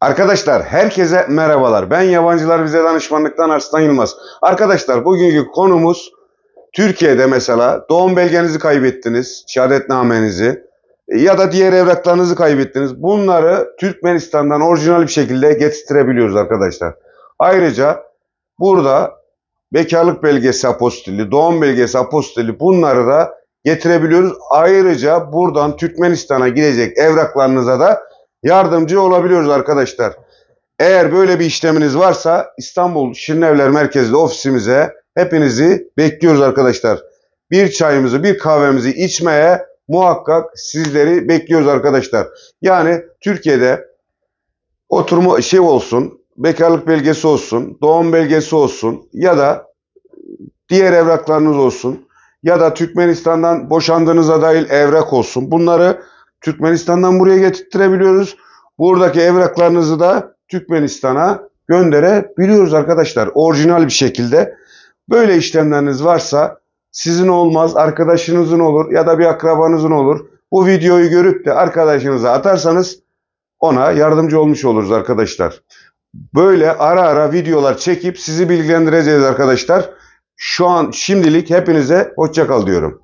Arkadaşlar herkese merhabalar. Ben Yabancılar Vize Danışmanlıktan Arslan Yılmaz. Arkadaşlar bugünkü konumuz Türkiye'de mesela doğum belgenizi kaybettiniz, şehadetnamenizi ya da diğer evraklarınızı kaybettiniz. Bunları Türkmenistan'dan orijinal bir şekilde getirebiliyoruz arkadaşlar. Ayrıca burada bekarlık belgesi apostilli, doğum belgesi apostilli bunları da getirebiliyoruz. Ayrıca buradan Türkmenistan'a gidecek evraklarınıza da yardımcı olabiliyoruz arkadaşlar. Eğer böyle bir işleminiz varsa İstanbul Şirinevler Merkezli ofisimize hepinizi bekliyoruz arkadaşlar. Bir çayımızı, bir kahvemizi içmeye muhakkak sizleri bekliyoruz arkadaşlar. Yani Türkiye'de oturma şey olsun, bekarlık belgesi olsun, doğum belgesi olsun ya da diğer evraklarınız olsun ya da Türkmenistan'dan boşandığınıza dair evrak olsun. Bunları Türkmenistan'dan buraya getirtirebiliyoruz. Buradaki evraklarınızı da Türkmenistan'a gönderebiliyoruz arkadaşlar. Orijinal bir şekilde. Böyle işlemleriniz varsa sizin olmaz, arkadaşınızın olur ya da bir akrabanızın olur. Bu videoyu görüp de arkadaşınıza atarsanız ona yardımcı olmuş oluruz arkadaşlar. Böyle ara ara videolar çekip sizi bilgilendireceğiz arkadaşlar. Şu an şimdilik hepinize hoşça kal diyorum.